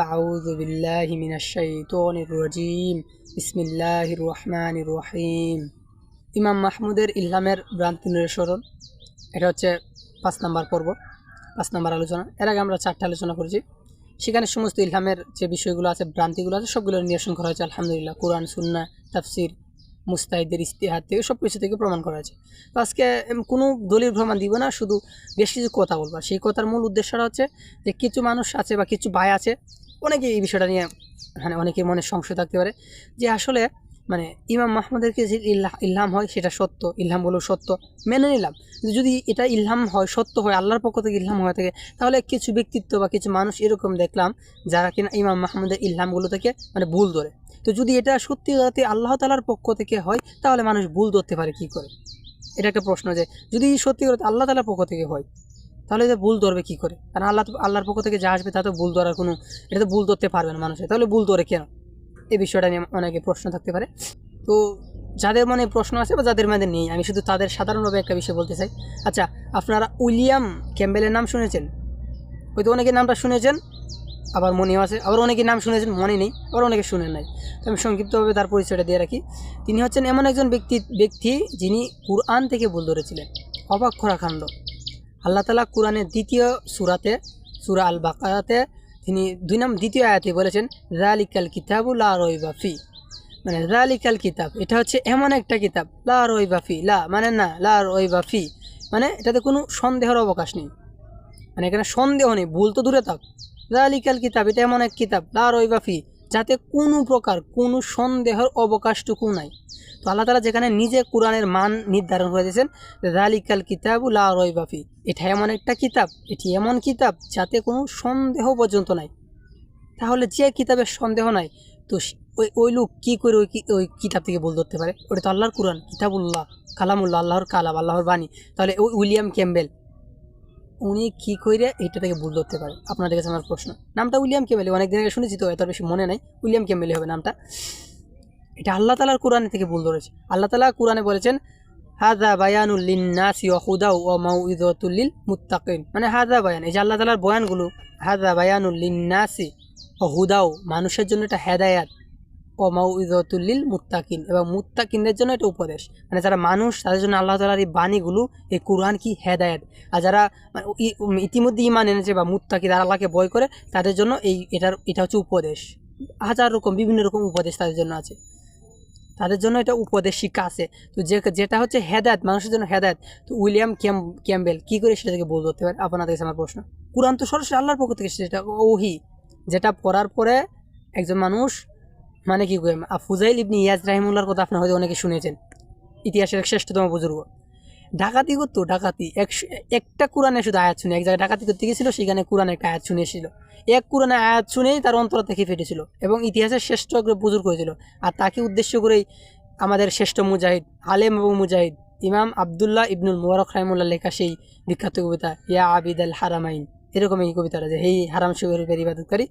أعوذ بالله من الشيطان الرجيم بسم الله الرحمن الرحيم ইমাম মাহমুদের ইলহামের ভ্রান্তি নিরসরণ এটা হচ্ছে পাঁচ নাম্বার পর্ব পাঁচ নাম্বার আলোচনা এর আগে আমরা চারটে আলোচনা করেছি সেখানে সমস্ত ইলহামের যে বিষয়গুলো আছে ভ্রান্তিগুলো আছে সবগুলো নিরসন করা হয়েছে আলহামদুলিল্লাহ কোরআন সুন্না তাফসির মুস্তাহিদের ইস্তিহাদ থেকে সব কিছু থেকে প্রমাণ করা আছে তো আজকে এম, কোনো দলিল প্রমাণ দিব না শুধু বেশ কিছু কথা বলবো আর সেই কথার মূল উদ্দেশ্যটা হচ্ছে যে কিছু মানুষ আছে বা কিছু ভাই আছে অনেকে এই বিষয়টা নিয়ে মানে অনেকের মনে সংশয় থাকতে পারে যে আসলে মানে ইমাম মাহমুদেরকে যে ইল্লাহ ইলহাম হয় সেটা সত্য ইলহাম বলেও সত্য, মেনে নিলাম। যদি এটা ইলহাম হয়, সত্য হয়, আল্লাহর পক্ষ থেকে ইলহাম হয়ে থাকে, তাহলে কিছু ব্যক্তিত্ব বা কিছু মানুষ এরকম দেখলাম যারা কিনা ইমাম মাহমুদের ইল্লামগুলো থেকে মানে ভুল ধরে। তো যদি এটা সত্যি যাতে আল্লাহ তালার পক্ষ থেকে হয়, তাহলে মানুষ ভুল ধরতে পারে কি করে? এটা একটা প্রশ্ন যে, যদি সত্যি করে আল্লাহ তালার পক্ষ থেকে হয় তাহলে যে ভুল ধরবে কী করে? কারণ আল্লাহ আল্লাহর পক্ষ থেকে যা আসবে তা তো ভুল ধরার কোনো এটা তো ভুল ধরতে পারবে না মানুষের তাহলে ভুল ধরে কেন? এই বিষয়টা নিয়ে অনেকে প্রশ্ন থাকতে পারে। তো যাদের মনে প্রশ্ন আছে বা যাদের মধ্যে নেই, আমি শুধু তাদের সাধারণভাবে একটা বিষয় বলতে চাই। আচ্ছা আপনারা উইলিয়াম ক্যাম্বেলের নাম শুনেছেন? হয়তো অনেকে নামটা শুনেছেন, আবার মনেও আছে। আবার অনেকে নাম শুনেছেন, মনে নেই, আবার অনেকে শুনেন নাই। তো আমি সংক্ষিপ্তভাবে তার পরিচয়টা দিয়ে রাখি। তিনি হচ্ছেন এমন একজন ব্যক্তি ব্যক্তি যিনি কুরআন থেকে ভুল ধরেছিলেন। অবাক করা কাণ্ড আল্লাহ তালা কোরআনের দ্বিতীয় সুরাতে, সুরা আল বাকাতে তিনি দুই নাম দ্বিতীয় আয়াতে বলেছেন রালিকাল কিতাবু লা রইবা ফি। মানে রালিকাল কিতাব, এটা হচ্ছে এমন একটা কিতাব, লা রইবা ফি। লা মানে না, লা রইবা ফি। মানে এটাতে কোনো সন্দেহের অবকাশ নেই। মানে এখানে সন্দেহ নেই, ভুল তো দূরে থাক। রালিকাল কিতাব, এটা এমন এক কিতাব, লা রইবা ফি। যাতে কোনো প্রকার কোনো সন্দেহের অবকাশটুকু নাই। তো আল্লাহ তালা যেখানে নিজে কোরআনের মান নির্ধারণ করে দিয়েছেন রালিকাল কিতাব লা রইবাফি এটা এমন একটা কিতাব, এটি এমন কিতাব যাতে কোনো সন্দেহ পর্যন্ত নাই। তাহলে যে কিতাবের সন্দেহ নাই, তো ওই ওই লোক কী করে ওই ওই কিতাব থেকে বল ধরতে পারে? ওটা তো আল্লাহর কোরআন, কিতাবুল্লাহ, কালামুল্লাহ, আল্লাহর কালাম, আল্লাহর বাণী। তাহলে ওই উইলিয়াম ক্যাম্বেল উনি কী করে এটা থেকে ভুল ধরতে পারে? আপনাদের কাছে আমার প্রশ্ন। নামটা উইলিয়াম কেমেলি অনেক দিন আগে শুনেছি তো, এত বেশি মনে নাই। উইলিয়াম কেমেলি হবে নামটা। এটা আল্লাহ তালার কোরআন থেকে ভুল ধরেছে। আল্লাহ তালা কোরআনে বলেছেন হাজা বায়ানুল লিন্নাসি ওয়া হুদাউ ওয়া মাউইদাতুল লিল মুত্তাকিন মানে হাজা বায়ান, এই যে আল্লাহ তালার বয়ানগুলো হাদা বায়ানুল লিন্নাসি ও হুদাউ, মানুষের জন্য এটা হেদায়াত। ও মাউইদাতুল লিল মুত্তাকিন। এবং মুত্তাকিনদের জন্য এটা উপদেশ। মানে যারা মানুষ, তাদের জন্য আল্লাহ তালার এই বাণীগুলো, এই কোরআন কি হেদায়াত? আর যারা মানে ইতিমধ্যে ইমান এনেছে বা মুত্তাকি যারা আল্লাহকে ভয় করে, তাদের জন্য এই, এটার, এটা হচ্ছে উপদেশ। হাজার রকম, বিভিন্ন রকম উপদেশ তাদের জন্য আছে। তাদের জন্য এটা উপদেশ শিক্ষা আছে। তো যে, যেটা হচ্ছে হেদায়ত, মানুষের জন্য হেদায়ত, তো উইলিয়াম ক্যাম, ক্যাম্বেল কী করে সেটা থেকে বল পারে? আপনাদের কাছে আমার প্রশ্ন। কোরআন তো সরাসরি আল্লাহর পক্ষ থেকে, সেটা ওহি। যেটা পড়ার পরে একজন মানুষ মানে কি কই ফুজাইল ইবনি ইয়াজ রাহিমুল্লার কথা আপনার হয়তো অনেকে শুনেছেন। ইতিহাসের এক শ্রেষ্ঠতম বুজুর্গ। ডাকাতি করতো, ডাকাতি। একশো একটা কোরআনে শুধু আয়াত শুনে, এক জায়গায় ডাকাতি করতে গেছিল, সেখানে কোরআনে একটা আয়াত শুনেছিল। এক কোরআনে আয়াত শুনেই তার অন্তর থেকে ফেটেছিল এবং ইতিহাসের শ্রেষ্ঠ বুজুর্গ হয়েছিল। আর তাকে উদ্দেশ্য করেই আমাদের শ্রেষ্ঠ মুজাহিদ, আলেম এবং মুজাহিদ, ইমাম আবদুল্লাহ ইবনুল মোবারক রাহিমুল্লাহ লেখা সেই বিখ্যাত কবিতা, ইয়া আবিদ আল হারামাইন। এরকম কবিতাটা যে, হেই, হারাম শিবের ইবাদত করি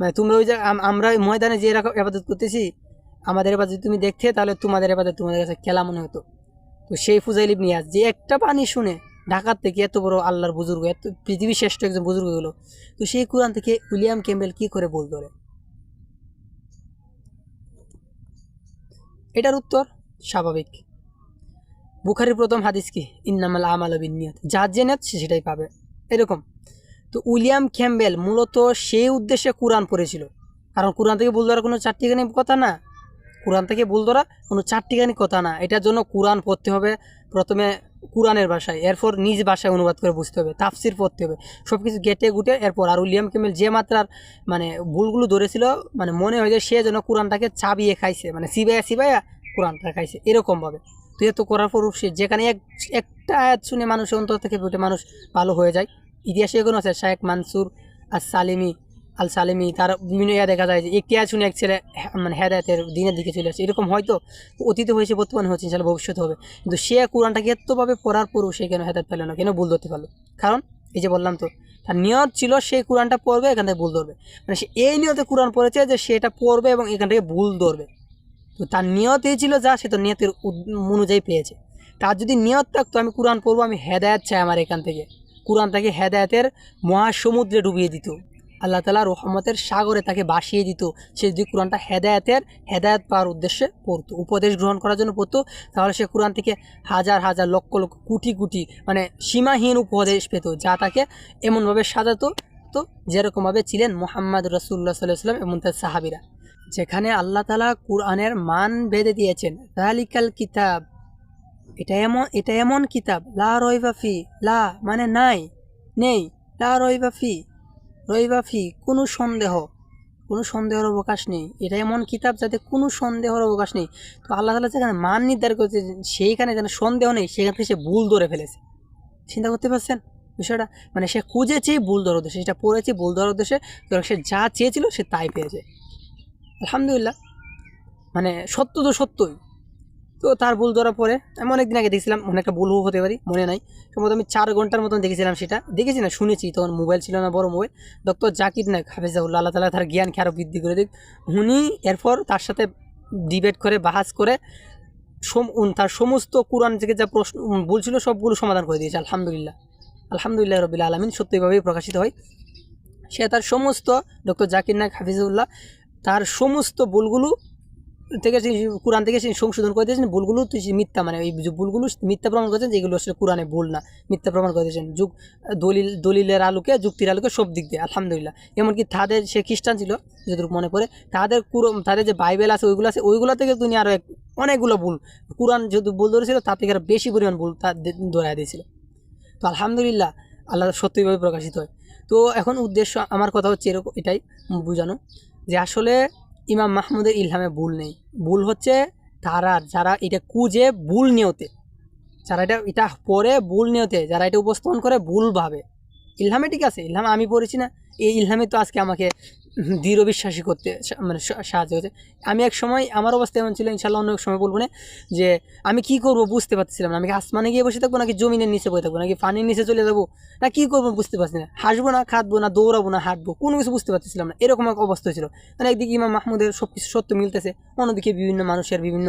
মানে তোমরা ওই যে আমরা ময়দানে যে এরকম ইবাদত করতেছি, আমাদের যদি তুমি দেখতে, তাহলে তোমাদের এবার তোমাদের কাছে খেলা মনে হতো। তো সেই ফুজাইল ইবনি ইয়াজ যে একটা পানি শুনে ঢাকার থেকে এত বড় আল্লাহর বুজুর্গ, এত পৃথিবীর শ্রেষ্ঠ একজন বুজুর্গ হলো, তো সেই কোরআন থেকে উইলিয়াম ক্যাম্বেল কি করে বল ধরে? এটার উত্তর স্বাভাবিক। বুখারির প্রথম হাদিস কি? ইন্নামাল আমাল বিনিয়ত যার যে নেত সেটাই পাবে। এরকম। তো উইলিয়াম ক্যাম্বেল মূলত সেই উদ্দেশ্যে কোরআন পড়েছিল। কারণ কোরআন থেকে ভুল ধরার কোনো চারটিখানি কথা না। কোরআন থেকে ভুল ধরা কোনো চারটিখানি কথা না। এটার জন্য কোরআন পড়তে হবে প্রথমে কোরআনের ভাষায়, এরপর নিজ ভাষায় অনুবাদ করে বুঝতে হবে, তাফসির পড়তে হবে সব কিছু গেটে গুটে এরপর। আর উইলিয়াম ক্যাম্বেল যে মাত্রার মানে ভুলগুলো ধরেছিল মানে মনে হয় যে সে যেন কোরআনটাকে চাবিয়ে খাইছে মানে সিবাইয়া সিবাইয়া কোরআনটা খাইছে, এরকমভাবে। তো এত করার পর সে যেখানে এক, একটা আয়াত শুনে মানুষের অন্তর থেকে মানুষ ভালো হয়ে যায়। ইতিহাসে এগুলো আছে, শায়েখ মানসুর আর সালিমি আল সালেমি তার বিভিন্ন ইয়া দেখা যায় যে একটি আয় শুনে এক ছেলে মানে হেদায়তের দিনের দিকে চলে আসে। এরকম হয়তো অতীতে হয়েছে, বর্তমানে হচ্ছে ইনশাল্লাহ ভবিষ্যতে হবে। কিন্তু সে কোরআনটাকে এতভাবে পড়ার পরও সে কেন হেদায়ত পেল না? কেন ভুল ধরতে পারল? কারণ এই যে বললাম তো, তার নিয়ত ছিল সেই কোরআনটা পড়বে, এখান থেকে ভুল ধরবে। মানে সে এই নিয়তে কোরআন পড়েছে যে সেটা পড়বে এবং এখান থেকে ভুল ধরবে। তো তার নিয়ত এই ছিল যা, সে তো নিয়তের অনুযায়ী পেয়েছে। তার যদি নিয়ত থাকতো, আমি কোরআন পড়ব, আমি হেদায়ত চাই আমার এখান থেকে। কোরআন তাকে হেদায়তের মহাসমুদ্রে ডুবিয়ে দিত। আল্লাহ তালা রহমতের সাগরে তাকে বাসিয়ে দিত। সে যদি কোরআনটা হেদায়তের হেদায়ত পাওয়ার উদ্দেশ্যে পড়তো, উপদেশ গ্রহণ করার জন্য পড়তো, তাহলে সে কোরআন থেকে হাজার হাজার, লক্ষ লক্ষ, কোটি কোটি মানে সীমাহীন উপদেশ পেত, যা তাকে এমনভাবে সাজাতো, তো যেরকমভাবে ছিলেন মোহাম্মদ রসুল্লাহ সাল্লাহ সাল্লাম এবং তার সাহাবিরা। যেখানে আল্লাহ তালা কোরআনের মান বেঁধে দিয়েছেন। রালিকাল কিতাব এটা এমন এটা এমন কিতাব। লা রইবাফি লা মানে নাই, নেই। লা রইবাফি রইবাফি কোনো সন্দেহ, কোনো সন্দেহের অবকাশ নেই। এটা এমন কিতাব যাতে কোনো সন্দেহের অবকাশ নেই। তো আল্লাহ তালা যেখানে মান নির্ধারণ করেছে, সেইখানে যেন সন্দেহ নেই, সেখান থেকে সে ভুল ধরে ফেলেছে। চিন্তা করতে পারছেন বিষয়টা? মানে সে খুঁজেছে ভুল ধরার উদ্দেশ্যে, সেটা পড়েছে ভুল ধরার উদ্দেশ্যে সে যা চেয়েছিল সে তাই পেয়েছে। আলহামদুলিল্লাহ। মানে সত্য তো সত্যই। তো তার ভুল ধরার পরে আমি অনেকদিন আগে দেখছিলাম অনেকটা ভুলও হতে পারি, মনে নাই। সম্ভবত আমি চার ঘণ্টার মতন দেখেছিলাম সেটা। দেখেছি না, শুনেছি, তখন মোবাইল ছিল না, বড় মোবাইল ডক্টর জাকির নায়ক হাফিজাউল্লাহ আল্লাহ তালা তার জ্ঞানকে আরও বৃদ্ধি করে দিক। উনি এরপর তার সাথে ডিবেট করে বাহাজ করে, সম- তার সমস্ত কোরআন থেকে যা প্রশ্ন ভুল ছিল সবগুলো সমাধান করে দিয়েছে, আলহামদুলিল্লাহ। আলহামদুলিল্লাহ রবিল আলমিন, সত্যিভাবেই প্রকাশিত হয়। সে তার সমস্ত ডক্টর জাকির নায়ক হাফিজুল্লাহ তার সমস্ত ভুলগুলো থেকে কোরআন থেকে সংশোধন করে দিয়েছেন, ভুলগুলো মিথ্যা মানে যে ভুলগুলো মিথ্যা প্রমাণ করেছেন যেগুলো আসলে কোরআনে ভুল না, মিথ্যা প্রমাণ করে দিয়েছেন। যুগ, দলিল, দলিলের আলোকে, যুক্তির আলোকে সব দিক দিয়ে, আলহামদুলিল্লাহ। এমনকি তাদের সে খ্রিস্টান ছিল, যতটুকু মনে পড়ে, তাদের কুরো তাদের যে বাইবেল আছে, ওইগুলো আছে, ওইগুলো থেকে তুমি আরও এক, অনেকগুলো ভুল, কোরআন যেহেতু ভুল ধরেছিল, তার থেকে আরও বেশি পরিমাণ ভুল তা ধরাই দিয়েছিল। তো আলহামদুলিল্লাহ, আল্লাহ সত্যিভাবে প্রকাশিত হয়। তো এখন উদ্দেশ্য, আমার কথা হচ্ছে এরকম, এটাই, বোঝানো। যে আসলে ইমাম মাহমুদের ইলহামে ভুল নেই। ভুল হচ্ছে তারা, যারা এটা কুজে ভুল নিয়তে। যারা এটা এটা পরে ভুল নিয়তে, যারা এটা উপস্থাপন করে ভুলভাবে ইলহামে ঠিক আছে, ইলহাম আমি পড়েছি না। এই ইলহামে তো আজকে আমাকে দৃঢ় বিশ্বাসী করতে মানে সাহায্য করতে। আমি এক সময়, আমার অবস্থা এমন ছিল ইনশাল্লাহ অন্য এক সময় বলব না, যে আমি কি করব বুঝতে পারছিলাম না। আমি আসমানে গিয়ে বসে থাকব নাকি জমিনের নিচে বসে থাকব, নাকি পানির নিচে চলে যাব? না কি করব বুঝতে পারছি না। হাসবো না, খাটবো না, দৌড়াবো না, হাঁটবো, কোনো কিছু বুঝতে পারছিলাম না। এরকম এক অবস্থা ছিল। মানে একদিকে ইমাম মাহমুদের সব কিছু সত্য মিলতেছে, অন্যদিকে বিভিন্ন মানুষের বিভিন্ন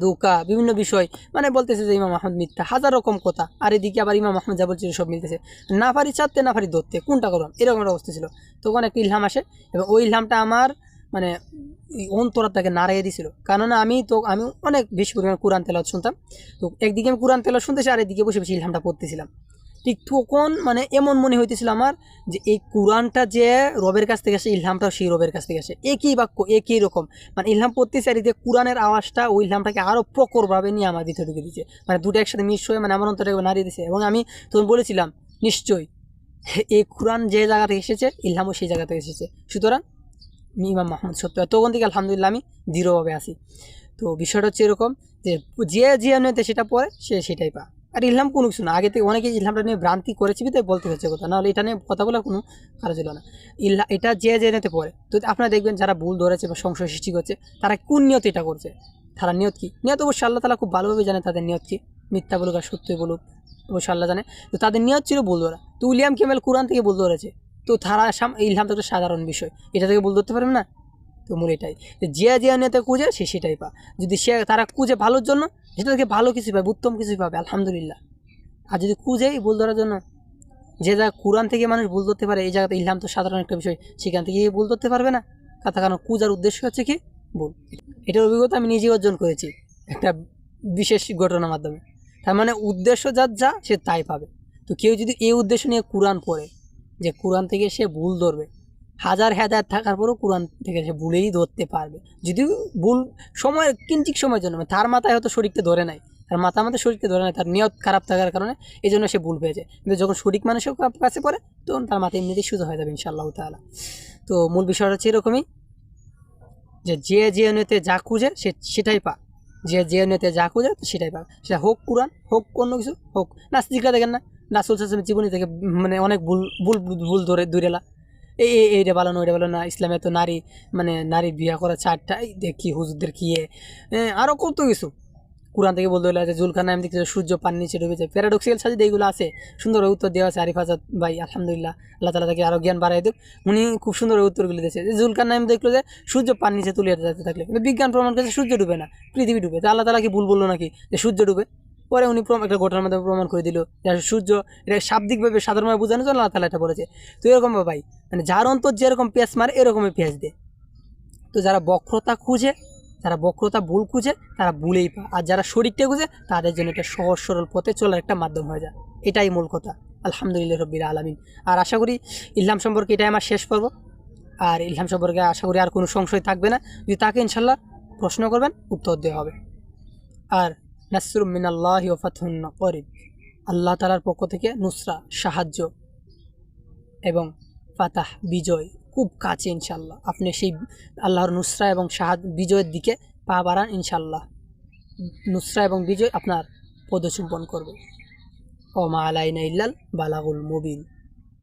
ধোকা, বিভিন্ন বিষয়। মানে বলতেছে যে ইমাম আহমদ মিথ্যা, হাজার রকম কথা। আর এদিকে আবার ইমাম আহমদ যা বলছিল সব মিলতেছে। না পারি চাপতে না পারি ধরতে, কোনটা করলাম? এরকম একটা অবস্থা ছিল। তখন একটা ইলহাম আসে এবং ওই ইলহামটা আমার মানে অন্তরাত্মাকে নাড়াইয়ে দিছিল। কেননা আমি তো, আমি অনেক বেশি পরিমাণে কোরআন তেলাওয়াত শুনতাম। তো একদিকে আমি কোরআন তেলাওয়াত শুনতেছি আর এদিকে বসে বসে ইলহামটা পড়তেছিলাম। ঠিক তখন মানে এমন মনে হইতেছিল আমার যে এই কোরআনটা যে রবের কাছ থেকে আসে, ইলহামটাও সেই রবের কাছ থেকে আসে। একই বাক্য, একই রকম। মানে ইলহাম পড়তেছে আর এদিকে কোরআনের আওয়াজটা ওই ইলহামটাকে আরও প্রকরভাবে নিয়ে আমার ভিতরে ঢুকে দিচ্ছে মানে দুটো একসাথে মিশ্র হয়ে মানে আমার অন্তরটাকে নাড়িয়ে দিচ্ছে এবং আমি তখন বলেছিলাম, নিশ্চয়ই, এই কোরআন যে জায়গা থেকে এসেছে, ইলহামও সেই জায়গা থেকে এসেছে। সুতরাং ইমাম মাহমুদ সত্য। তখন থেকে আলহামদুলিল্লাহ আমি দৃঢ়ভাবে আসি তো বিষয়টা হচ্ছে এরকম যে যে যে নিয়তে সেটা পড়ে, সে সেটাই পা আর ইলহাম কোনো কিছু না। আগে থেকে অনেকে ইলহামটা নিয়ে ভ্রান্তি করেছি তাই বলতে হচ্ছে কথা। নাহলে এটা নিয়ে কথা বলার কোনো কারও ছিল না। ইল্লা এটা যে যে নিয়তে পড়ে তো আপনারা দেখবেন যারা ভুল ধরেছে বা সংশয় সৃষ্টি করছে, তারা কোন নিয়ত এটা করছে? তারা নিয়ত কি? নিয়ত অবশ্যই আল্লাহ তালা খুব ভালোভাবে জানে তাদের নিয়ত কী। মিথ্যা বলুক আর সত্যি বলুক, অবশ্যই আল্লাহ জানে। তো তাদের নিয়ত ছিল ভুল ধরা। তো উলিয়াম কেমেল কোরআন থেকে ভুল ধরেছে। তো তারা ইলহাম তো একটা সাধারণ বিষয়। এটা থেকে ভুল ধরতে পারবে না? তো মূল এটাই। যে যে যে নিয়তে খুঁজে, সে সেটাই পা যদি সে, তারা খুঁজে ভালোর জন্য সেটা থেকে ভালো কিছু পাবে, উত্তম কিছু পাবে, আলহামদুলিল্লাহ। আর যদি খুঁজেই ভুল ধরার জন্য, যে জায়গা কোরআন থেকে মানুষ ভুল ধরতে পারে, এই জায়গাতে ইলহাম তো সাধারণ একটা বিষয়, সেখান থেকে ভুল ধরতে পারবে না। কথা কারণ কুজার উদ্দেশ্য হচ্ছে কি? ভুল। এটার অভিজ্ঞতা আমি নিজেই অর্জন করেছি, একটা বিশেষ ঘটনার মাধ্যমে। তার মানে উদ্দেশ্য যার যা, সে তাই পাবে। তো কেউ যদি এই উদ্দেশ্য নিয়ে কোরআন পড়ে, যে কোরআন থেকে সে ভুল ধরবে হাজার হেদায়ত থাকার পরেও কোরআন থেকে সে ভুলেই ধরতে পারবে। যদিও ভুল সময়, কিঞ্চিক সময়ের জন্য মানে তার মাথায় হয়তো শরীরকে ধরে নাই। তার মাথা আমাদের শরীরকে ধরে নাই, তার নিয়ত খারাপ থাকার কারণে এই জন্য সে ভুল পেয়েছে। কিন্তু যখন সঠিক মানুষের কাছে পড়ে, তখন তার মাথা এমনিতেই সোজা হয়ে যাবে, ইনশাআল্লাহ তাআলা। তো মূল বিষয়টা হচ্ছে এরকমই, যে যে যে নেতে যা খুঁজে, সে সেটাই পা যে যে নেতে যা খুঁজে, সেটাই পা সেটা হোক কোরআন, হোক অন্য কিছু, হোক। নাস্তিকরা দেখেন না, রাসুল সাসমের জীবনী থেকে মানে অনেক ভুল ভুল ভুল ধরে দূরেলা এই এই এইটা ভালো না, ওইটা ভালো না। ইসলামে তো নারী মানে নারী বিয়ে করা চারটা, এই দেখি হুজুরদের কি আরও কত কিছু। কোরআন থেকে বলতে হলে যে জুলখান নাম দেখছে সূর্য পান নিচে ডুবেছে প্যারাডক্সিয়াল সাথে এইগুলো আছে, সুন্দর উত্তর দেওয়া আছে আরিফ আজাদ ভাই, আলহামদুলিল্লাহ, আল্লাহ তালা তাকে আরও জ্ঞান বাড়াই দিক। উনি খুব সুন্দর উত্তরগুলি দিয়েছে। যে জুলখান নাম দেখল যে, সূর্য পান নিচে তুলে যেতে থাকলে বিজ্ঞান প্রমাণ করেছে সূর্য ডুবে না, পৃথিবী ডুবে। তা আল্লাহ তালা কি ভুল বলল নাকি? যে সূর্য ডুবে। পরে উনি একটা ঘটনার মাধ্যমে প্রমাণ করে দিল যে সূর্য এটা শাব্দিকভাবে সাধারণভাবে বোঝানোর জন্য আল্লাহ তালা এটা বলেছে। তো এরকম ভাই মানে যার অন্তর যেরকম পেঁয়াজ মারে, এরকমই পেঁয়াজ দেয় তো যারা বক্রতা খুঁজে, যারা বক্রতা ভুল খুঁজে, তারা ভুলেই পায় আর যারা শরীরটা খুঁজে, তাদের জন্য এটা সহজ সরল পথে চলার একটা মাধ্যম হয়ে যায়। এটাই মূল কথা। আলহামদুলিল্লাহ রব্বিল আলমিন। আর আশা করি ইসলাম সম্পর্কে এটাই আমার শেষ পর্ব। আর ইসলাম সম্পর্কে আশা করি আর কোনো সংশয় থাকবে না। যদি তাকে ইনশাল্লাহ প্রশ্ন করবেন, উত্তর দেওয়া হবে। আর নাসরুম মিনাল্লাহ ওফাতুন করিব আল্লাহ তালার পক্ষ থেকে নুসরা, সাহায্য এবং ফাতাহ, বিজয় খুব কাছে ইনশাল্লাহ আপনি সেই আল্লাহর নুসরা এবং সাহায্য, বিজয়ের দিকে পা বাড়ান ইনশাল্লাহ নুসরা এবং বিজয় আপনার পদচুম্বন করবে। ও মা আলাইনা ইল্লাল বালাগুল মুবিন।